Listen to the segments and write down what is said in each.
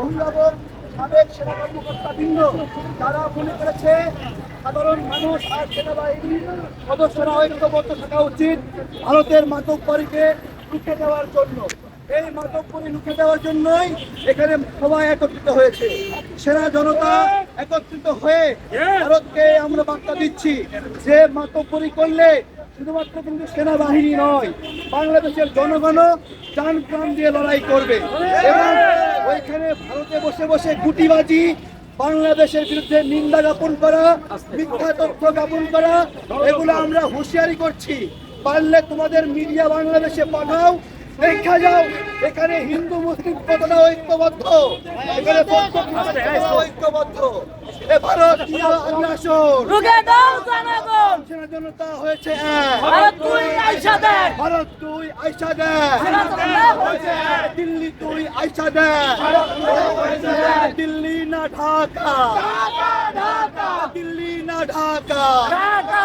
অভিভাবক সাবেক সেনা কর্মকর্তাবৃন্দ তারা মনে করেছে সাধারণ মানুষ আর সেনাবাহিনীর সদস্যরা ঐক্যবদ্ধ থাকা উচিত ভারতের মাতব্বরীকে রুখে দেওয়ার জন্য। এই মাতব্বরী রুখে দেওয়ার জন্যই এখানে সবাই একত্রিত হয়েছে। সেনা জনতা একত্রিত হয়ে ভারতকে আমরা বার্তা দিচ্ছি যে মাতব্বরী করলে শুধুমাত্র কিন্তু সেনাবাহিনী নয়, বাংলাদেশের জনগণও প্রাণ প্রাণ দিয়ে লড়াই করবে। এবং ওইখানে ভারতে বসে বসে গুটিবাজি বাংলাদেশের বিরুদ্ধে নিন্দা জ্ঞাপন করা মিথ্যা তথ্য জ্ঞাপন করা এগুলো আমরা হুঁশিয়ারি করছি। পারলে তোমাদের মিডিয়া বাংলাদেশে পাঠাও দেখা যাও এখানে হিন্দু মুসলিম কতটা ঐক্যবদ্ধ? এখানে ঐক্যবদ্ধ? এ ভারত জনগণ জনতা হয়েছে ভারত তুই আইসা দে ভারত তুই আইসা দে দিল্লি তুই আইসা দে দিল্লি না ঢাকা। দিল্লি না ঢাকা ঢাকা। ঢাকা।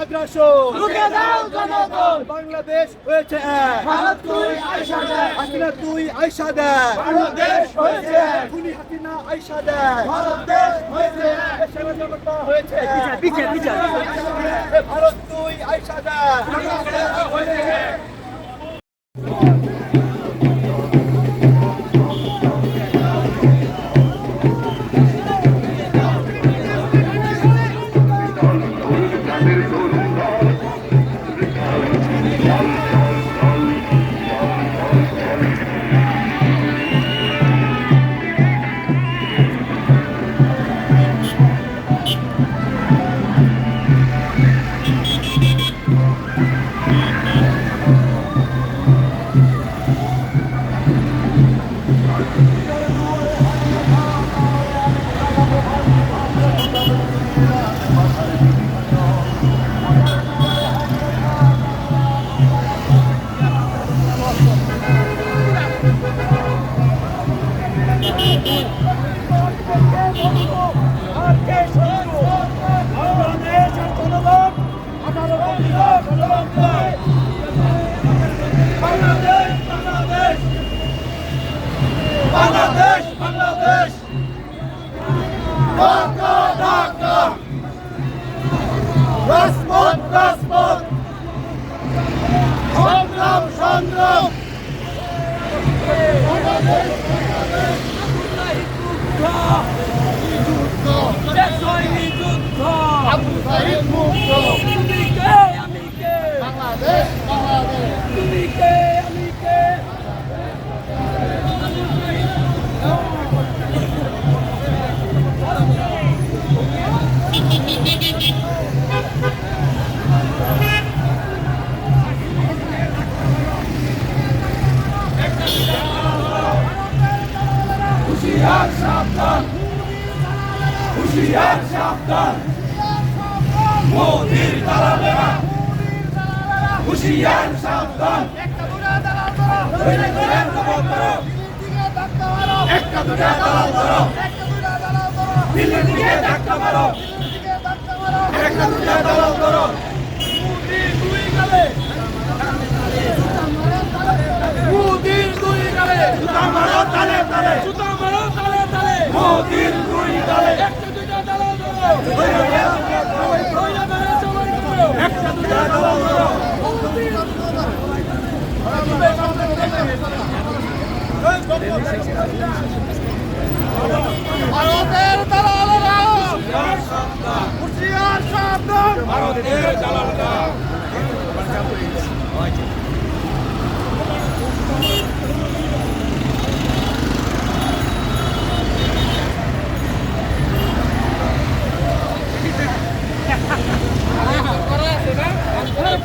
আগ্রাসন। রুখে দাও জনগণ। বাংলাদেশ হয়েছে এক। ভারত তুই আয়শা দেখ হাসিনা তুই আয়শা দেখ বাংলাদেশ হয়েছে। খুনি হাসিনা দেখ ভারত দেশ হয়েছে হয়েছে। পিছে পিছে ভারত তুই আয়শা দেখ বাংলাদেশ Yeah. বাংলাদেশ ঢাকা ঢাকা রাজপথ রাজপথ সংগ্রাম সংগ্রাম হুশিয়ার সাবধান মোদির দালালেরা হুশিয়ার সাবধান একটা দুটা দালাল ধরো দিল্লির দিকে ধাক্কা মারো একটা দুটা দালাল ধরো মোদির দুই গালে জুতা মারো তালে তালে জুতা মারো তালে তালে মোদির দুই গালে একটা ভারতের দালালেরা। ভারতের Hey,